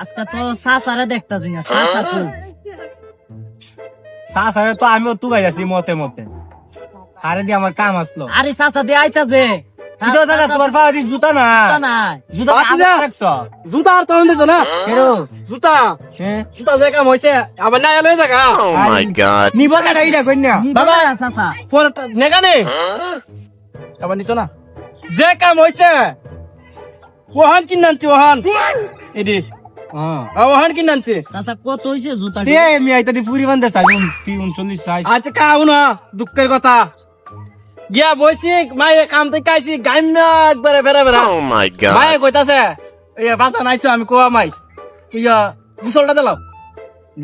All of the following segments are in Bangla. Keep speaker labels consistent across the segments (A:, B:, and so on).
A: আজকে তো সাসারে দেখতাছি না সাসা কই?
B: সাসারে তো আমিও তু গাইছি মতে মতে। আরে দি আমার কাম আসলো।
A: আরে সাসা দিয়ে আইতা যে
B: কি তো দাদা তোমার পাওয়া দি জুতা না? জুতা আগে রাখছ
C: জুতা আর তখন দিত না?
B: কেরো
C: জুতা? জুতা যে কাম হয়েছে আবার না এলো জায়গা?
D: Oh my god.
B: নিব কাটা ইটা কইনা
A: বাবা সাসা
C: ফোন নেগা নে? আবার নিত না? যে কাম হয়েছে ওহান কিন আনছি ওহান। এদি
B: হ্যাঁ।
C: ওহান কিন আনছি।
A: সাসা কত হইছে জুতা
B: এ মি আইতা দি পুরি বান্ধে চাই তুই উনচল্লিশ চাই
C: আচ্ছা কাউ না দুঃখের কথা। গিয়া বইছি মায়ে কাম থেকে কাইছি গাইম না একবারে বেড়া বেড়া
D: Oh my
C: মায়ে
D: god.
C: কইতাছে ইয়া নাইছো আমি কোয়া মাই? ইয়া গুসলটা দিলাম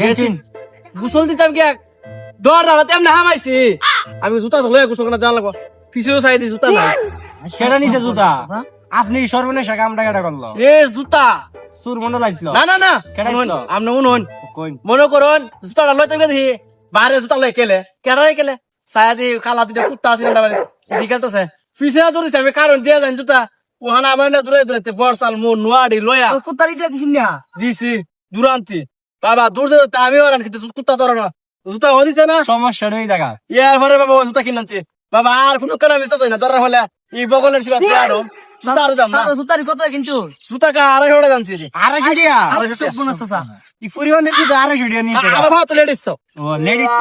B: গেছিন
C: গুসল দিতাম গিয়া দৌড় দাঁড়াতে এমনি হামাইছি আমি জুতা ধুলে গোসল করে যাওয়া লাগবো। চাই দি জুতা নাই।
B: সেটা নিতে জুতা? আপনি সর্বনেশা কামটা কেটা করল?
C: এ জুতা।
B: সুর মনে লাগছিল
C: না না না।
B: কেডা
C: শুনুন,
B: ছিল?
C: আপনি শুনুন।
B: কই
C: মনে করুন জুতাটা লইতে গিয়ে দেখি বাইরে জুতা লই কেলে কেডাই কেলে? ছায়া দি কালা দুটা কুত্তা আছে না বাড়ি দি পিছে দৌড়িছে আমি কারণ দিয়ে যান জুতা। ওহানা আমার দূরে দূরে বর্ষাল মো নোয়াড়ি লয়া
A: কুত্তার ইটা দিছিস না?
C: দিছি দূরান্তি। বাবা দূর দূর আমি ওরান কিন্তু কুত্তা ধরে না। জুতা না?
B: সমস্যা নেই দেখা।
C: ইয়ার পরে বাবা জুতা কিনাচ্ছি বাবা আর কোনো কেন আমি তো না দরকার হলে এই বগলের শিবা
A: আরও জুতার কত কিন্তু?
C: সুতা কা আড়াইশো টাকা জানছি
B: আড়াইশো টাকা।
C: আড়াইশো টাকা।
A: কোন
B: পরিমাণ আড়াইশো
C: টাকা নিয়ে লেডিস
B: ও লেডিস